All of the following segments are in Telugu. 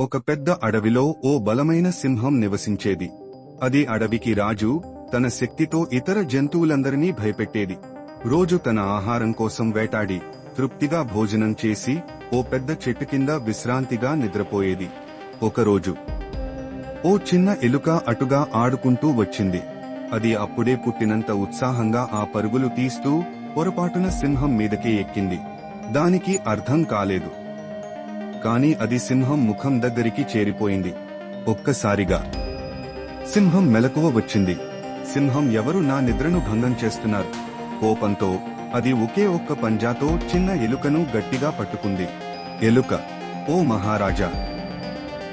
ఒక పెద్ద అడవిలో ఓ బలమైన సింహం నివసించేది. అది అడవికి రాజు తన శక్తితో ఇతర జంతువులందరినీ భయపెట్టేది. రోజు తన ఆహారం కోసం వేటాడి తృప్తిగా భోజనం చేసి ఓ పెద్ద చెట్టు కింద విశ్రాంతిగా నిద్రపోయేది. ఒకరోజు ఓ చిన్న ఎలుక అటుగా ఆడుకుంటూ వచ్చింది. అది అప్పుడే పుట్టినంత ఉత్సాహంగా ఆ పరుగులు తీస్తూ పొరపాటున సింహం మీదకే ఎక్కింది. దానికి అర్థం కాలేదు. కాని అది సింహం ముఖం దగ్గరికి చేరిపోయింది. ఒక్కసారిగా సింహం మెలకువ వచ్చింది. సింహం ఎవరు నా నిద్రను భంగం చేస్తున్నారు? కోపంతో అది ఒకే ఒక్క పంజాతో చిన్న ఎలుకను గట్టిగా పట్టుకుంది. ఎలుక ఓ మహారాజా!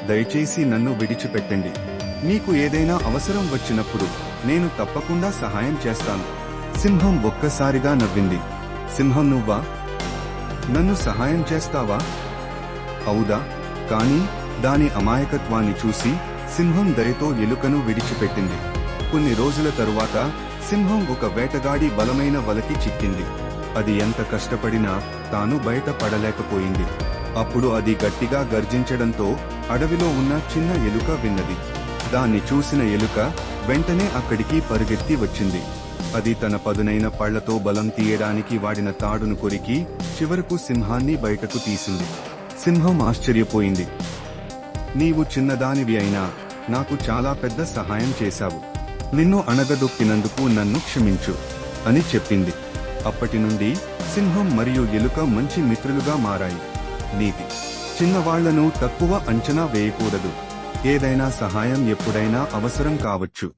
దయచేసి నన్ను విడిచిపెట్టండి. మీకు ఏదైనా అవసరం వచ్చినప్పుడు నేను తప్పకుండా సహాయం చేస్తాను. సింహం ఒక్కసారిగా నవ్వింది. సింహం నువ్వా? నన్ను సహాయం చేస్తావా? అవుదా? కానీ దాని అమాయకత్వాన్ని చూసి సింహం దయతో ఎలుకను విడిచిపెట్టింది. కొన్ని రోజుల తరువాత సింహం ఒక వేటగాడి బలమైన వలకి చిక్కింది. అది ఎంత కష్టపడినా తాను బయట పడలేకపోయింది. అప్పుడు అది గట్టిగా గర్జించడంతో అడవిలో ఉన్న చిన్న ఎలుక విన్నది. దాన్ని చూసిన ఎలుక వెంటనే అక్కడికి పరిగెత్తి వచ్చింది. అది తన పదునైన పళ్ళతో బలం తీయడానికి వాడిన తాడును కొరికి చివరకు సింహాన్ని బయటకు తీసింది. సింహం ఆశ్చర్యపోయింది. నీవు చిన్నదానివి అయినా నాకు చాలా పెద్ద సహాయం చేశావు. నిన్ను అణగదొక్కినందుకు నన్ను క్షమించు అని చెప్పింది. అప్పటి నుండి సింహం మరియు ఎలుక మంచి మిత్రులుగా మారాయి. నీతి చిన్నవాళ్ళను తక్కువ అంచనా వేయకూడదు. ఏదైనా సహాయం ఎప్పుడైనా అవసరం కావచ్చు.